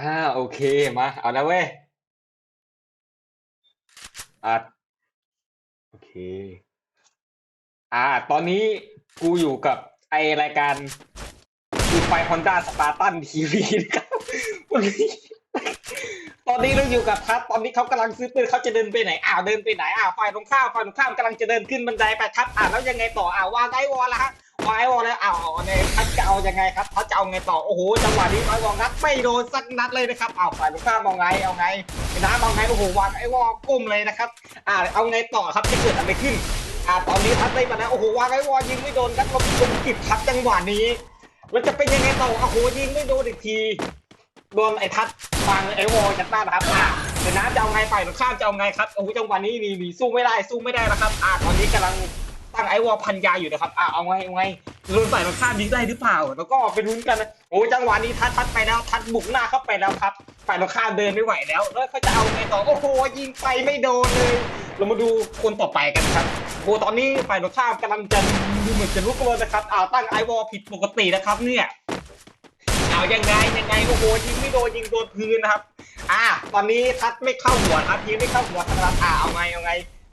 อ่าโอเคมา เอานะเว้ยอะโอเค อ่า ตอนนี้กูอยู่กับไอรายการคือไฟฮอนด้าสปาร์ตันทีวีนะครับวันนี้ตอนนี้เราอยู่กับทัศตอนนี้เขากำลังซื้อปืนเขาจะเดินไปไหนอ้าวเดินไปไหนอ้าวฝ่ายตรงข้ามฝ่ายตรงข้ามกำลังจะเดินขึ้นบันไดไปทัศอ่าแล้วยังไงต่ออ้าววางไอวอลแล้วฮะวา ไอวอลแล้วอ้าวเอาในทัศน์จะเอายังไงครับทัศน์จะเอาไงต่อโอ้โหจังหวะนี้ไอวอลงัดไม่โดนสักนัดเลยนะครับอ้าวฝ่ายตรงข้ามเอาไงเอาไงน้ำเอาไงโอ้โหวางไอวอลก้มเลยนะครับอ่าเอาไงต่อครับจะเกิดอะไรขึ้นอ่าตอนนี้ทัดได้มาแล้วโอ้โหวางไอ้วอลยิงไม่โดนครับลมลมกิบทัดจังหวะนี้แล้วจะเป็นยังไงต่อโอ้โหยิงไม่โดนอีกทีโดนไอ้ทัดวางไอ้วอลจัดหน้านะครับอ่าเดี๋ยวนะจะเอาไงไปหรือข้ามจะเอาไงครับโอ้โหจังหวะนี้นี่นี่สู้ไม่ได้สู้ไม่ได้นะครับอ่าตอนนี้กำลัง ตั้งไอวอลพันยาอยู่นะครับอ่าเอาไงเอาไงโดนฝ่ายตรงข้ามยิงได้หรือเปล่า แล้วก็ไปลุ้นกันนะโอ้จังหวะนี้ทัดทัดไปแล้ว ทัดบุกหน้าเข้าไปแล้วครับ ฝ่ายตรงข้ามเดินไม่ไหวแล้ว แล้วเขาจะเอาไงต่อ โอ้โห ยิงไปไม่โดนเลย เรามาดูคนต่อไปกันครับโอ้ตอนนี้ฝ่ายตรงข้ามกำลังจะดูเหมือนจะลุกเลยนะครับอ้าวตั้งไอวอลผิดปกตินะครับเนี่ยเอายังไงยังไงโอ้โหยิงไม่โดนยิงโดนพื้นนะครับ อ่า ตอนนี้ทัดไม่เข้าหัวครับยิงไม่เข้าหัวครับอ่าเอาไงเอาไง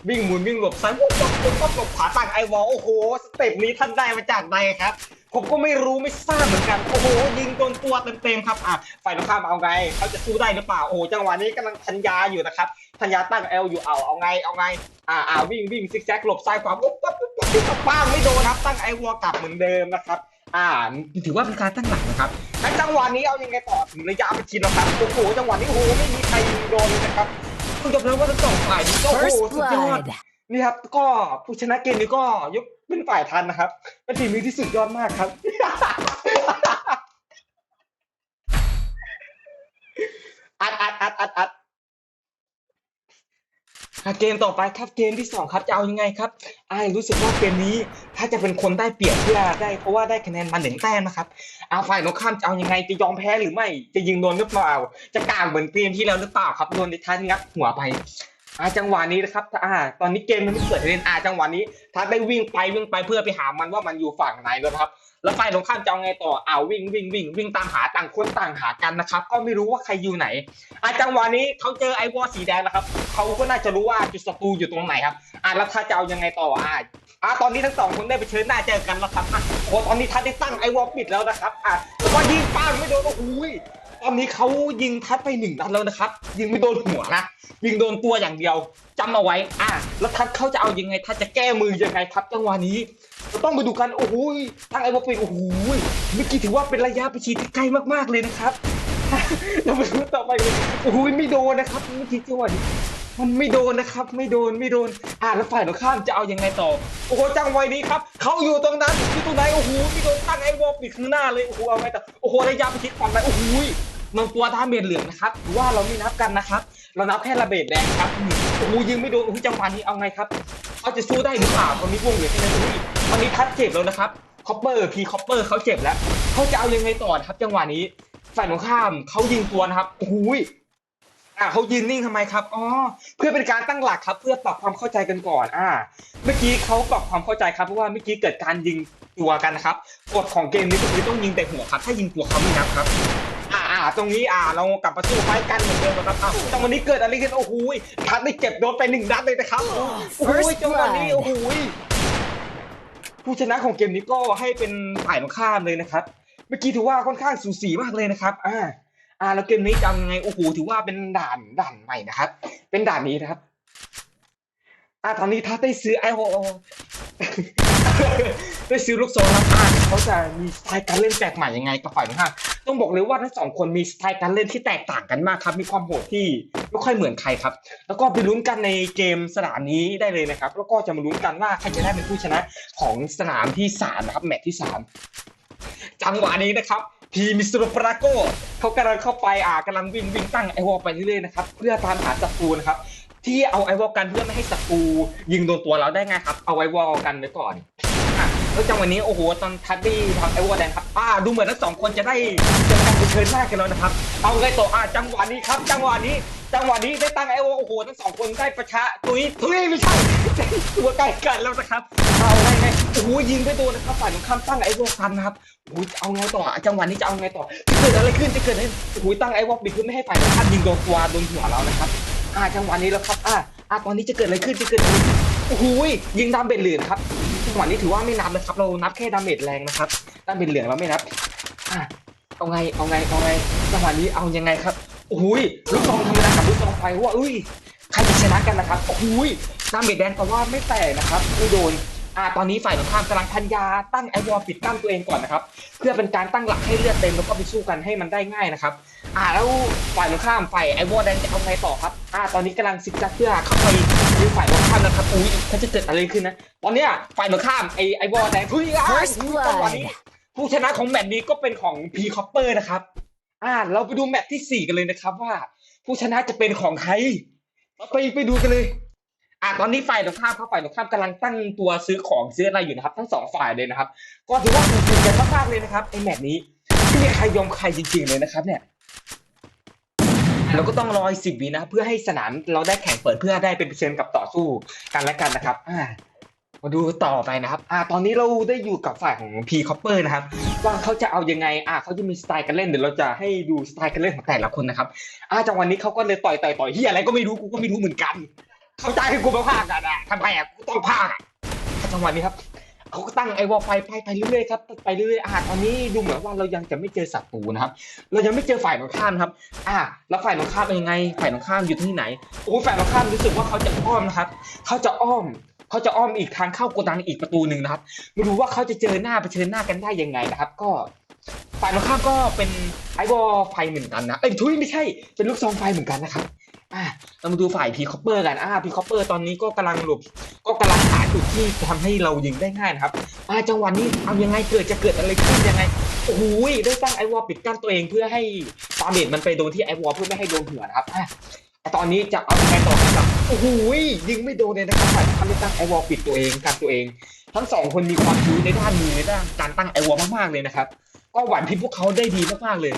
วิ่งหมุนวิ่งหลบซ้ายปุ๊บปุ๊บปุ๊บปุ๊บหลบขวาตั้งไอวอลโอ้โหสเต็ปนี้ท่านได้มาจากไหนครับ ผมก็ไม่รู้ไม่ทราบเหมือนกันโอ้โหยิงโดนตัวเต็มๆครับอะฝ่ายตรงข้ามเอาไงเขาจะสู้ได้หรือเปล่าโอ้โหจังหวะนี้กำลังทันยาอยู่นะครับทันยาตั้งเอลอยู่เอาเอาไงเอาไงอ่าอ่าวิ่งวิ่งซิกแซกหลบซ้ายขวาปุ๊บปุ๊บปุ๊บปุ๊บปุ๊บป้างไม่โดนครับตั้งไอวอลกลับเหมือนเดิมนะครับอ่าถือว่าเป็นการตั้งหลักนะครับและจังหวะนี้เอายังไงต่อถึงระยะไปชินแล้วครับโอ้โหจังหวะนี้โอ้โหไม่มีใครยิงโดนเลยนะครับ ต้องยอมรับว่าทั้งสองฝ่ายนี้ก็โอ้โห First สุดยอด blood. นี่ครับ ก็ผู้ชนะเกมนี้ก็ยกเป็นฝ่ายทันนะครับเป็นทีมนี้ที่สุดยอดมากครับ อัดอัดอัดอัดอัดอะ เกมต่อไปครับเกมที่สองครับจะเอายังไงครับไอรู้สึกว่าเกมนี้ถ้าจะเป็นคนได้เปรียบเพื่อได้เพราะว่าได้คะแนนมาหนึ่งแต้มนะครับอาฝ่ายตรงข้ามจะเอายังไงจะยอมแพ้หรือไม่จะยิงโดนหรือเปล่า จะกลางเหมือนเกมที่แล้วหรือเปล่าครับโดนในท้ายงับหัวไป อาจังหวะนี้นะครับอ่าตอนนี้เกมมันไม่เปิดเล่นอาจังหวะนี้ทัดได้วิ่งไปวิ่งไปเพื่อไปหามันว่ามันอยู่ฝั่งไหนแล้วนะครับ แล้วฝ่ายตรงข้ามจะเอาไงต่ออ้าววิ่งวิ่งวิ่งวิ่งตามหาต่างคนต่างหากันนะครับ ก็ไม่รู้ว่าใครอยู่ไหน อาจังหวะนี้เขาเจอไอวอลสีแดงแล้วครับเขาก็น่าจะรู้ว่าจุดศัตรูอยู่ตรงไหนครับอ่าแล้วถ้าจะเอายังไงต่ออ่าอ่าตอนนี้ทั้งสองคนได้ไปเชิญหน้าเจอกันแล้วครับอะโอ้ตอนนี้ทัดได้ตั้งไอวอลปิดแล้วนะครับอ่าแล้วก็ยิงป้างไม่โดนโอ้ย ตอนนี้เขายิงทัดไปหนึ่งนัดแล้วนะครับ ยิงไม่โดนหัวนะยิงโดนตัวอย่างเดียวจำเอาไว้ อะแล้วทัดเขาจะเอายังไงทัดจะแก้มือยังไงครับจังหวะนี้เราต้องไปดูกันโอ้โหยตั้งไอ้บอปิดโอ้โหยเมื่อกี้ถือว่าเป็นระยะประชิดที่ใกล้มากๆเลยนะครับเราไปดูต่อไปโอ้โหยไม่โดนนะครับเมื่อกี้จังหวะนี้ มันไม่โดนนะครับ ไม่โดนไม่โดนอะแล้วฝ่ายตรงข้ามจะเอายังไงต่อโอ้โหจังหวนี้ครับเขาอยู่ตรงนั้นอยู่ตรงไหนโอ้โหไม่โดนตั้งไอ้วอลปิดข้างหน้าเลยโอ้โหเอาไงต่อโอ้โหระยะประชิดความไปโอ้โหยมันตัวดาเมจเหลืองนะครับว่าเราไม่นับกันนะครับ เรานับแค่ระเบิดแดงครับโอ้โหยิงไม่โดนโอ้โหจังหวะนี้เอาไงครับเขาจะสู้ได้หรือเปล่าตอนนี้วงเหลือแค่นั้นอุ้ยตอนนี้ทัดเจ็บแล้วนะครับคอปเปอร์พีคอปเปอร์เขาเจ็บแล้วเขาจะเอายังไงต่อครับ จังหวะนี้ฝ่ายตรงข้ามเขายิงตัวนะครับโอ้โหย อ่าเขายืนนิ่งทำไมครับอ๋อเพื่อเป็นการตั้งหลักครับ เพื่อปรับความเข้าใจกันก่อน อ่า เมื่อกี้เขาปรับความเข้าใจครับเพราะว่าเมื่อกี้เกิดการยิงตัวกันนะครับกฎของเกมนี้ก็คือต้องยิงแต่หัวครับ ถ้ายิงตัวเขาไม่นับครับ อ่าอ่าตรงนี้อ่าเรากลับมาสู้ไฟกันเหมือนเดิมนะครับอ้าวจังหวะนี้เกิดอะไรขึ้นโอ้โหยทัดได้เจ็บโดนไปหนึ่งนัดเลยนะครับโอ้โห First จังหวะนี้ blood โอ้โหยผู้ชนะของเกมนี้ก็ให้เป็นฝ่ายตรงข้ามเลยนะครับ เมื่อกี้ถือว่าค่อนข้างสูสีมากเลยนะครับ อ่า อ่าแล้วเกมนี้จะยังไงโอ้โหถือว่าเป็นด่านด่านใหม่นะครับ เป็นด่านนี้นะครับ อ่าตอนนี้ทัดได้ซื้อไอโอได้ซื้อลูกโซ่แล้วอ่าเขาจะมีสไตล์การเล่นแปลกใหม่ยังไงกับฝ่ายตรงข้ามต้องบอกเลยว่าทั้งสองคนมีสไตล์การเล่นที่แตกต่างกันมากครับ มีความโหดที่ไม่ค่อยเหมือนใครครับ แล้วก็ไปลุ้นกันในเกมสนามนี้ได้เลยนะครับ แล้วก็จะมาลุ้นกันว่าใครจะได้เป็นผู้ชนะของสนามที่สามนะครับแมตช์ที่สามจังหวะนี้นะครับ ทีมิสโตรปราโกเขากำลังเข้าไปอ่ากำลังวิ่งวิ่งตั้งไอวอลไปเรื่อยๆนะครับเพื่อตามหาศัตรูนะครับที่เอาไอวอลกันเพื่อไม่ให้ศัตรูยิงโดนตัวเราได้ไงครับเอาไอวอลกันไว้ก่อนอะแล้วจังหวะนี้โอ้โหตอนทัดดี้ทำไอวอลแดงครับอ่าดูเหมือนทั้งสองคนจะได้เจอกันเผชิญหน้ากันแล้วนะครับ เอาไงต่ออ่าจังหวะนี้ครับ จังหวะนี้ จังหวะนี้ได้ตั้งไอวอลโอ้โหทั้งสองคนได้ประชะตุยตุยไม่ใช่ตัวใกล้กันแล้วนะครับเอาไงไงโอ้โหยิงไปโดนนะครับฝ่ายตรงข้ามตั้งไอวอลกันนะครับโอ้โหเอาไงต่อจังหวะนี้จะเอาไงต่อจะเกิดอะไรขึ้นจะเกิดอะไรโอ้โหตั้งไอวอลปิดเพื่อไม่ให้ฝ่ายตรงข้ามยิงโดนตัวโดนหัวเรานะครับอ่าจังหวะนี้แล้วครับอ่าอ่าตอนนี้จะเกิดอะไรขึ้นจะเกิดอะไรโอ้โหยิงดาเมจเหลืองครับจังหวะนี้ถือว่าไม่นับนะครับ เรานับแค่ดาเมจแรงนะครับดาเมจเหลืองเราไม่นับอ่าเอาไงเอาไงเอาไงจังหวะนี้เอายังไงครับ โอ้โหลูกซองธรรมดากับลูกซองไฟว่าอุ้ยใครจะชนะกันนะครับโอ้โหดาเมจแดงแต่ว่าไม่แตกนะครับไม่โดนอ่าตอนนี้ฝ่ายตรงข้ามกำลังพันยาตั้งไอวอลปิดกั้นตัวเองก่อนนะครับ เพื่อเป็นการตั้งหลักให้เลือดเต็มแล้วก็ไปสู้กันให้มันได้ง่ายนะครับ อ่าแล้วฝ่ายตรงข้ามฝ่ายไอวอลแดงจะเอาไงต่อครับ อ่า ตอนนี้กำลังซิกจักเพื่อเข้าไปยิงฝ่ายตรงข้ามนะครับอุ้ยเขาจะเกิดอะไรขึ้นนะ ตอนเนี้ยฝ่ายตรงข้ามไอไอวอลแดงทุยอ่า First อุ๊ยจังหวะนี้ blood. ผู้ชนะของแมตช์นี้ก็เป็นของพีคอปเปอร์นะครับ อ่า เราไปดูแมตช์ที่สี่กันเลยนะครับ ว่า ผู้ชนะจะเป็นของใครเราไปไปดูกันเลย อ่าตอนนี้ฝ่ายตรงข้ามครับฝ่ายตรงข้ามกำลังตั้งตัวซื้อของซื้ออะไรอยู่นะครับ ทั้งสองฝ่ายเลยนะครับ ก็ถือว่าถูกกันมากๆเลยนะครับไอแมตช์นี้ไม่มีใครยอมใครจริง ๆเลยนะครับ เนี่ยเราก็ต้องรออีกสิบวินะ เพื่อให้สนามเราได้แข่งเปิดเพื่อได้เป็นเปอร์เซ็นต์กับต่อสู้กันและกันนะครับ อ่า มาดูต่อไปนะครับ อ่า ตอนนี้เราได้อยู่กับฝ่ายของ P Copper นะครับ ว่าเขาจะเอายังไง อ่าเขาจะมีสไตล์การเล่น เดี๋ยวเราจะให้ดูสไตล์การเล่นของแต่ละคนนะครับ อ่าจังหวะนี้เขาก็เลยต่อยต่อยต่อยที่อะไรก็ไม่รู้ กูก็ไม่รู้เหมือนกัน เข้าใจให้กูมาพากกันอะทำไมอะ กูต้องพากอะจังหวะนี้ครับ เขาก็ตั้งไอวอลไฟไปไปเรื่อยๆครับ ไปเรื่อยๆ อ่า ตอนนี้ดูเหมือนว่าเรายังจะไม่เจอศัตรูนะครับ เรายังไม่เจอฝ่ายตรงข้ามครับ อ่า แล้วฝ่ายตรงข้ามเป็นยังไง ฝ่ายตรงข้ามอยู่ที่ไหน โอ้ฝ่ายตรงข้ามรู้สึกว่าเขาจะอ้อมนะครับ เขาจะอ้อม เขาจะอ้อมอีกทางเข้าโกดังอีกประตูหนึ่งนะครับ ไม่รู้ว่าเขาจะเจอหน้าเผชิญหน้ากันได้ยังไงนะครับ ก็ฝ่ายตรงข้ามก็เป็นไอวอลไฟเหมือนกันนะ เอ้ยทุยไม่ใช่ เป็นลูกซองไฟเหมือนกันนะครับ อ่าเรามาดูฝ่ายพีคอปเปอร์กัน อ่าพีคอปเปอร์ตอนนี้ก็กำลังหลบ ก็กำลังหาจุดที่จะทำให้เรายิงได้ง่ายนะครับ อ่าจังหวะนี้เอายังไงเกิดจะเกิดอะไรขึ้นยังไง โอ้โหได้ตั้งไอวอลปิดกั้นตัวเองเพื่อให้ฟาเมจมันไปโดนที่ไอวอลเพื่อไม่ให้โดนหัวนะครับ อะ ตอนนี้จะเอาไงต่อครับโอ้โหยิงไม่โดนเลยนะครับฝ่ายทำได้ตั้งไอวอลปิดตัวเองกันตัวเอง ทั้งสองคนมีความรู้ในด้านมือในด้านการตั้งไอวอลมากๆเลยนะครับ ก็หวั่นพิมพวกเขาได้ดีมากๆเลย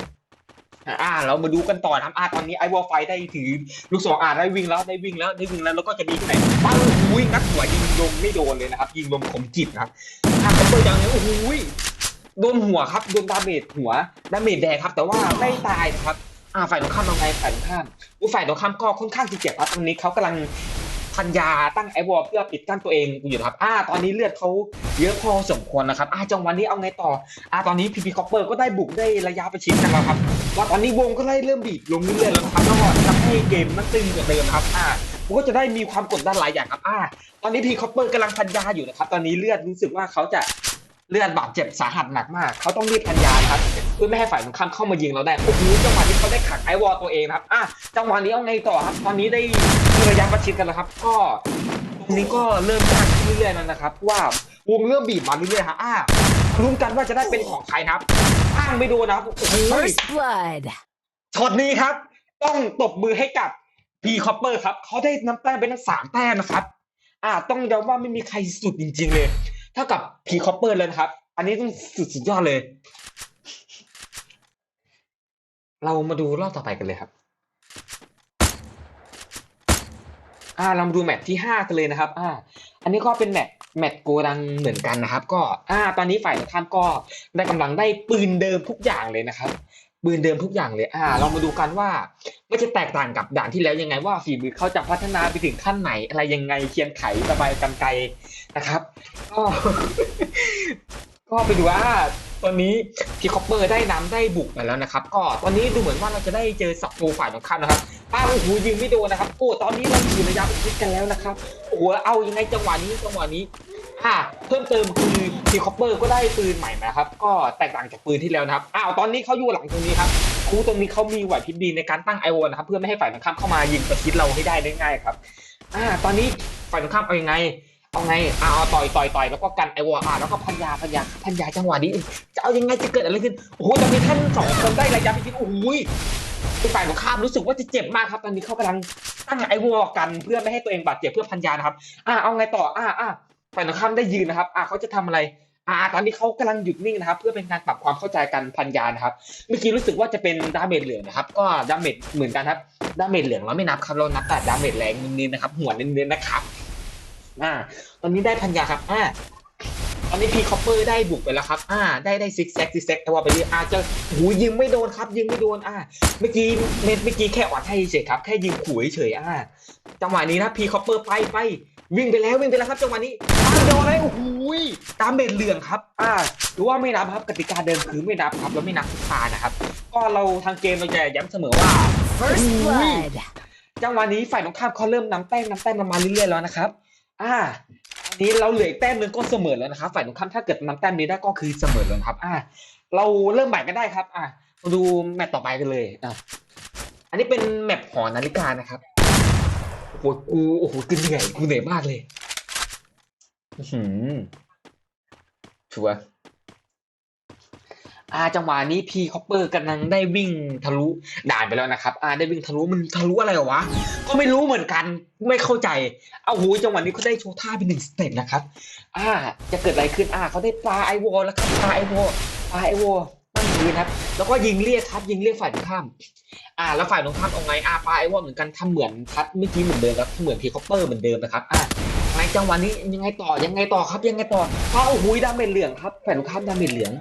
อ่าเรามาดูกันต่อนะครับอ่าตอนนี้ไอวอลไฟได้ถือลูกศรอ่าได้วิ่งแล้วได้วิ่งแล้วได้วิ่งแล้วแล้วก็จะดีที่ไหนปังโอ้โหงัดหัวยิงลมไม่โดนเลยนะครับ ยิงลมคมจิตนะครับอาเขาเปิดอย่างนี้โอ้โหโดนหัวครับโดนดาเมจหัวดาเมจแดงครับ แต่ว่าไม่ตายนะครับ อ่าฝ่ายตรงข้ามเอาไงฝ่ายตรงข้ามอู้ฝ่ายตรงข้ามก็ค่อนข้างจะเจ็บครับตอนนี้เขากำลังพันยาตั้งไอวอลเพื่อปิดกั้นตัวเองอยู่ครับ อ่า ตอนนี้เลือดเขาเยอะพอสมควรนะครับ อ่าจังหวะนี้เอาไงต่อ อ่า ตอนนี้พีพีคอปเปอร์ก็ได้บุกได้ระยะประชิดกันแล้วครับ ว่าตอนนี้วงก็ได้เริ่มบีบลงเรื่อยๆแล้วครับแล้วก็ทำให้เกมมันตึงกว่าเดิมครับ อ่ามันก็จะได้มีความกดดันหลายอย่างครับ อ่า ตอนนี้พีคอปเปอร์กำลังพันยาอยู่นะครับ ตอนนี้เลือดรู้สึกว่าเขาจะ เลือดบาดเจ็บสาหัสหนักมาก เขาต้องรีบพันยานะครับเพื่อไม่ให้ฝ่ายตรงข้ามเข้ามายิงเราได้โอ้โหจังหวะนี้เขาได้ขังไอวอลตัวเองครับอ่าจังหวะนี้เอาไงต่อครับ ตอนนี้ได้มีระยะประชิดกันแล้วครับ ก็ตรงนี้ก็เริ่มยากขึ้นเรื่อยๆแล้วนะครับ ว่าวงเริ่มบีบมาเรื่อยๆครับอ่าลุ้นกันว่าจะได้เป็นของใครนะครับอ้างไม่โดนนะครับโอ้โห First blood. ช็อตนี้ครับ ต้องตบมือให้กับพีคอปเปอร์ครับเขาได้น้ำแต้มไปทั้งสามแต้มนะครับอ่าต้องยอมว่าไม่มีใครสุดจริง ๆ เลยเท่ากับพีคอปเปอร์เลยนะครับ อันนี้ต้องสุดยอดเลย เรามาดูรอบต่อไปกันเลยครับ อ่าเรามาดูแมตช์ที่ห้ากันเลยนะครับ อ่า อันนี้ก็เป็นแมตช์แมตช์โกดังเหมือนกันนะครับ ก็ อ่า ตอนนี้ฝ่ายตรงข้ามก็ได้กำลังได้ปืนเดิมทุกอย่างเลยนะครับ ปืนเดิมทุกอย่างเลย อ่า เรามาดูกันว่ามันจะแตกต่างกับด่านที่แล้วยังไงว่าฝีมือเขาจะพัฒนาไปถึงขั้นไหน อะไรยังไงเคียนไขสบายกันไกลนะครับก็ก็ไปดูว่าตอนนี้พีคอปเปอร์ได้น้ำได้บุกไปแล้วนะครับ ก็ตอนนี้ดูเหมือนว่าเราจะได้เจอศัตรูฝ่ายตรงข้ามนะครับป้าโอ้โหยิงไม่โดนนะครับโอ้ตอนนี้เราอยู่ระยะประชิดกันแล้วนะครับโอ้โหเอายังไงจังหวะนี้จังหวะนี้ อ่าเพิ่มเติมคือพีคอปเปอร์ก็ได้ปืนใหม่มาครับ ก็แตกต่างจากปืนที่แล้วนะครับอ้าวตอนนี้เขาอยู่หลังตรงนี้ครับครูตรงนี้เขามีไหวพริบดีในการตั้งไอโอนะครับเพื่อไม่ให้ฝ่ายตรงข้ามเข้ามายิงประชิดเราให้ได้ได้ง่ายครับอ่าตอนนี้ฝ่ายตรงข้ามเอายังไงเอาไงเอาต่อยต่อยต่อยแล้วก็กันไอวอลอ่าแล้วก็พันยาพันยาพันยาจังหวะนี้จะเอายังไงจะเกิดอะไรขึ้นโอ้โหตอนนี้ท่านสองคนได้ระยะประชิดโอ้โหฝ่ายตรงข้ามรู้สึกว่าจะเจ็บมากครับ ตอนนี้เขากำลังตั้งไอวอลกันเพื่อไม่ให้ตัวเองบาดเจ็บเพื่อพันยานะครับ อ่าเอาไงต่ออ่าอ่า ฝ่ายตรงข้ามได้ยืนนะครับอ่าเขาจะทำอะไรอ่าตอนนี้เขากำลังหยุดนิ่งนะครับ เพื่อเป็นการปรับความเข้าใจกันพันยานะครับ เมื่อกี้รู้สึกว่าจะเป็นดาเมจเหลืองนะครับ ก็ดาเมจเหมือนกันครับดาเมจเหลืองเราไม่นับครับเรานับแต่ดาเมจแรงนิดๆนะครับ หัวเน้นๆนะครับอ่าตอนนี้ได้พันยาครับอ่า ตอนนี้พีคอปเปอร์ได้บุกไปแล้วครับอ่าได้ได้ซิกแซกซิกแซกแต่ว่าไปเรื่อยอาจจะหูยิงไม่โดนครับ ยิงไม่โดนอ่าเมื่อกี้เม็ดเมื่อกี้แค่อ่อนให้เฉยครับแค่ยิงขู่เฉยๆอ่าจังหวะนี้นะพีคอปเปอร์ไปไปวิ่งไปแล้ววิ่งไปแล้วครับจังหวะนี้อ้าวโดนเลยโอ้โหยตามเบ็ดเหลืองครับ อ่าหรือว่าไม่นับครับกติกาเดิมคือไม่นับครับแล้วไม่นับทุกตานะครับ ก็เราทางเกมเราจะย้ำเสมอว่า First Ooh. blood. จังหวะนี้ฝ่ายตรงข้ามเขาเริ่มนำแต้มนำแต้มมาเรื่อยๆแล้วนะครับ อ่าอั นี้เราเหลืออีกแต้มหนึงก็เสมอแล้วนะครับฝ่ายตรงข้ามถ้าเกิดนำแต้มนี้ได้ก็คือเสมอแล้วครับ อ่า เราเริ่มใหม่กันได้ครับ อ่ามาดูแมตต์ต่อไปกันเลยอะอันนี้เป็นแมปหอนาฬิกานะครับโอ้โหกูโอ้โหกูเหนื่อยกูเหนื่อยมากเลย อื้อหือชัวร์ อ่าจังหวะนี้พีคอปเปอร์กำลังได้วิ่งทะลุด่านไปแล้วนะครับ อ่าได้วิ่งทะลุมันทะลุอะไรวะ ก็ไม่รู้เหมือนกันไม่เข้าใจ เอาหูจังหวะนี้เขาได้โชว์ท่าเป็นหนึ่งสเต็ปนะครับ อ่าจะเกิดอะไรขึ้นอ่าเขาได้ปลาไอวอลแล้วครับปลาไอวอลปลาไอวอลตั้งยืนครับ แล้วก็ยิงเรียกครับ ยิงเรียกฝ่ายตรงข้าม อ่า แล้วฝ่ายตรงข้ามเอาไงอ่าปลาไอวอลเหมือนกันทำเหมือนทัดเมื่อกี้เหมือนเดิมครับเหมือนพีคอปเปอร์เหมือนเดิมนะครับอ่าในจังหวะนี้ยังไงต่อยังไงต่อครับยังไงต่ออ้าวโอ้โหดาเมจเหลืองครับฝ่ายตรงข้ามดาเมจเหลือง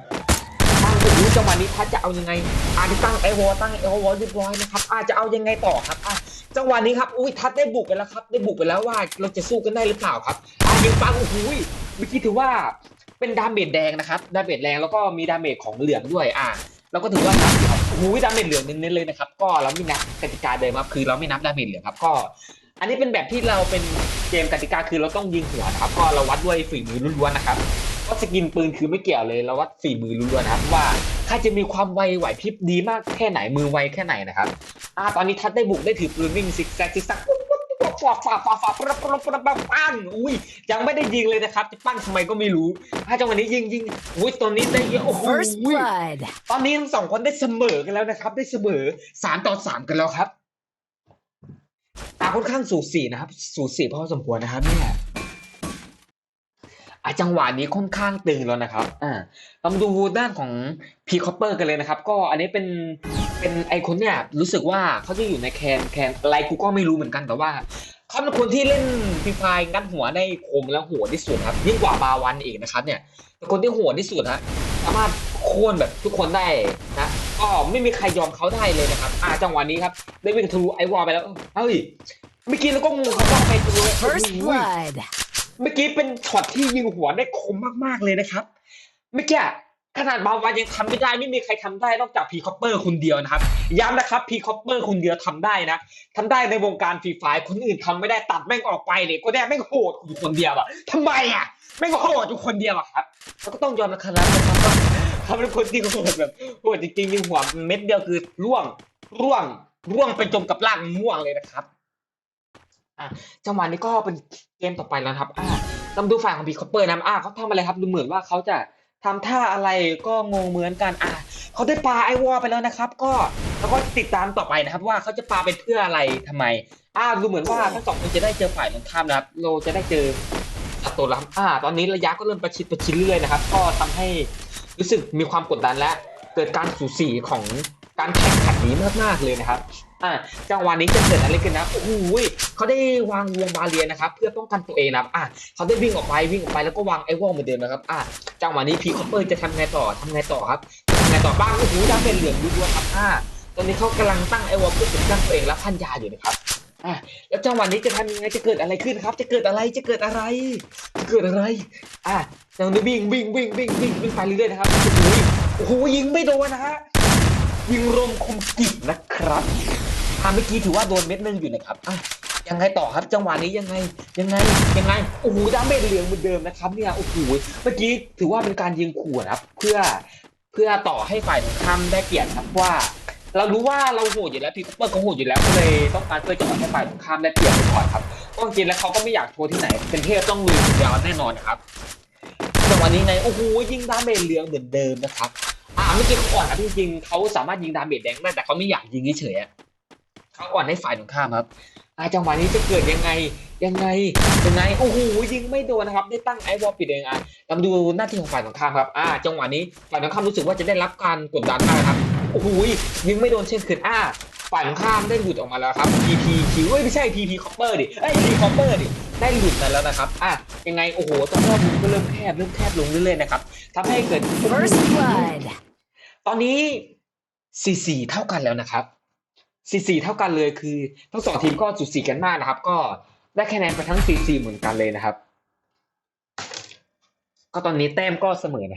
จังหวะนี้พัดจะเอายังไง อาจจะตั้งไอวอลตั้งไอวอลเรียบร้อยนะครับ อาจจะเอายังไงต่อครับอะจังหวะนี้ครับอุ้ยทัดได้บุกไปแล้วครับ ได้บุกไปแล้วว่าเราจะสู้กันได้หรือเปล่าครับอายิงปังโอ้โหเมื่อกี้ถือว่าเป็นดาเมจแดงนะครับดาเมจแรงแล้วก็มีดาเมจของเหลืองด้วยอะเราก็ถือว่านับครับโอ้โหดาเมจเหลืองเน้นๆเลยนะครับก็เราไม่นับกติกาเดิมครับคือเราไม่นับดาเมจเหลืองครับก็อันนี้เป็นแบบที่เราเป็นเกมกติกาคือเราต้องยิงหัวนะครับ ก็เราวัดด้วยฝีมือล้วนๆนะครับ ก็สกินปืนคือไม่เกี่ยวเลยเราวัดฝีมือล้วนๆนะครับ ว่าใครจะมีความไวไหวพริบดีมากแค่ไหนมือไวแค่ไหนนะครับอ่าตอนนี้ทัดได้บุกได้ถือปืนวิ่งซิกแซกซิกแซกฟาฟาฟาฟาปรปรปรปรปั้งอุ้ยยังไม่ได้ยิงเลยนะครับจะปั้งทำไมก็ไม่รู้ถ้าจังหวะนี้ยิงยิงอุ้ยตอนนี้ได้เยอะโอ้โหตอนนี้ทั้งสองคนได้เสมอกันแล้วนะครับ ได้เสมอสามต่อสามกันแล้วครับตาค่อนข้างสูสีนะครับ สูสีพอสมควรนะครับเนี่ย อะจังหวะนี้ค่อนข้างตึงแล้วนะครับอ่าเรามาดูด้านของพีคอปเปอร์กันเลยนะครับ ก็อันนี้เป็นเป็นไอคนเนี่ยรู้สึกว่าเขาจะอยู่ในแคนแคนอะไรกูก็ไม่รู้เหมือนกันแต่ว่าเขาเป็นคนที่เล่นฟีไฟงัดหัวได้คมและโหัวที่สุดครับยิ่งกว่าบาวันอีกนะครับเนี่ยเป็นคนที่โหัวที่สุดฮะสามารถโค่นแบบทุกคนได้นะก็ไม่มีใครยอมเขาได้เลยนะครับอ่าจังหวะนี้ครับได้วิ่งทะลุไอวอลไปแล้วเฮ้ยเมื่อกี้เราก็งงครับว่าไปทะลุ First โอ้โห blood. เมื่อกี้เป็นช็อตที่ยิงหัวได้คมมากๆเลยนะครับ เมื่อกี้ขนาดบาวานยังทำไม่ได้ไม่มีใครทำได้นอกจากพีคอปเปอร์คนเดียวนะครับย้ำนะครับพีคอปเปอร์คนเดียวทำได้นะทำได้ในวงการฟรีไฟคนอื่นทำไม่ได้ตัดแม่งออกไปเลยก็ได้แม่งโหดอยู่คนเดียวอะทำไมอะแม่งโหดอยู่คนเดียวอะครับเราก็ต้องยอมนะครับนะครับว่าเขาเป็นคนที่โหดแบบโหดจริงๆยิงหัวเม็ดเดียวคือร่วงร่วงร่วงไปจมกับล่างม่วงเลยนะครับ อะจังหวะนี้ก็เป็นเกมต่อไปแล้วครับอ่าเรามดูฝ่ายของพีคอปเปอร์นะอ่าเขาทำอะไรครับดูเหมือนว่าเขาจะทำท่าอะไรก็งงเหมือนกันอ่าเขาได้ปลาไอวอลไปแล้วนะครับ ก็แล้วก็ติดตามต่อไปนะครับ ว่าเขาจะปลาเป็นเพื่ออะไรทำไมอ่าดูเหมือนว่าทั้งสองคนจะได้เจอฝ่ายตรงข้ามนะครับเราจะได้เจอศัตรูแล้วครับอ่าตอนนี้ระยะก็เริ่มประชิดประชิดเรื่อยนะครับ ก็ทำให้รู้สึกมีความกดดันและเกิดการสูสีของการแข่งขันนี้มากๆเลยนะครับ อ่าจังหวะนี้จะเกิดอะไรขึ้นนะโอ้โหยเขาได้วางวงบาเรียนะครับ เพื่อป้องกันตัวเองนะครับอ่าเขาได้วิ่งออกไปวิ่งออกไปแล้วก็วางไอ้วอลเหมือนเดิมนะครับอ่าจังหวะนี้พีคอปเปอร์จะทำไงต่อทำไงต่อครับทำไงต่อบ้างโอ้โหดาเป็นเหลืองดูด้วยครับอ่าตอนนี้เขากำลังตั้งไอ้วอลเพื่อป้องกันตัวเองและพันยาอยู่นะครับอ่าแล้วจังหวะนี้จะทำยังไงจะเกิดอะไรขึ้นครับ จะเกิดอะไรจะเกิดอะไร จะเกิดอะไร อ่าจังหวะนี้วิ่งวิ่งวิ่งวิ่งวิ่งวิ่งไปเรื่อยๆนะครับโอ้โหยโอ้โหยิงไม่โดนนะฮะยิงรมคมกิบนะครับ ทำเมื่อกี้ถือว่าโดนเม็ดนึงอยู่นะครับอะยังไงต่อครับจังหวะนี้ยังไงยังไงยังไงโอ้โหดาเมจเหลืองเหมือนเดิมนะครับเนี่ยโอ้โหเมื่อกี้ถือว่าเป็นการยิงขู่นะครับ เพื่อเพื่อต่อให้ฝ่ายตรงข้ามได้เปรียบครับว่า เรารู้ว่าเราโหดอยู่แล้วพีคอปเปอร์เขาโหดอยู่แล้วก็เลยต้องการเพื่อจะทำให้ฝ่ายตรงข้ามได้เปรียบไปก่อนครับก็จริงแล้วเขาก็ไม่อยากโชว์ที่ไหน เป็นเทพต้องลุยคนเดียวแน่นอนครับจังหวะนี้ไงโอ้โหยิงดาเมจเหลืองเหมือนเดิมนะครับอ่าเมื่อกี้เขาอ่อนนะจริงๆเขาสามารถยิงดาเมจแดงได้แต่เขาไม่อยากยิงเฉยๆอะ เขาอ่อนให้ฝ่ายตรงข้ามครับอาจังหวะนี้จะเกิดยังไงยังไงยังไงโอ้โหยิงไม่โดนนะครับ ได้ตั้งไอวอลปิดเองอะเรามาดูหน้าที่ของฝ่ายตรงข้ามครับอ่าจังหวะนี้ฝ่ายตรงข้ามรู้สึกว่าจะได้รับการกดดันมากครับโอ้โหยิงไม่โดนเช่นคืนอ่าฝ่ายตรงข้ามได้หลุดออกมาแล้วครับ PP คิวเอ้ยไม่ใช่ PP Copper ดิเอ้ย PP Copper ดิได้หลุดมาแล้วนะครับอะยังไงโอ้โหตอนรอบมุมก็เริ่มแคบเริ่มแคบลงเรื่อยๆนะครับทำให้เกิด First blood. ตอนนี้สี่สี่เท่ากันแล้วนะครับ สี่สี่เท่ากันเลยคือ ทั้งสองทีมก็จุดสี่กันมากนะครับ ก็ได้คะแนนไปทั้งสี่สี่เหมือนกันเลยนะครับ ก็ตอนนี้แต้มก็เสมอนะครับ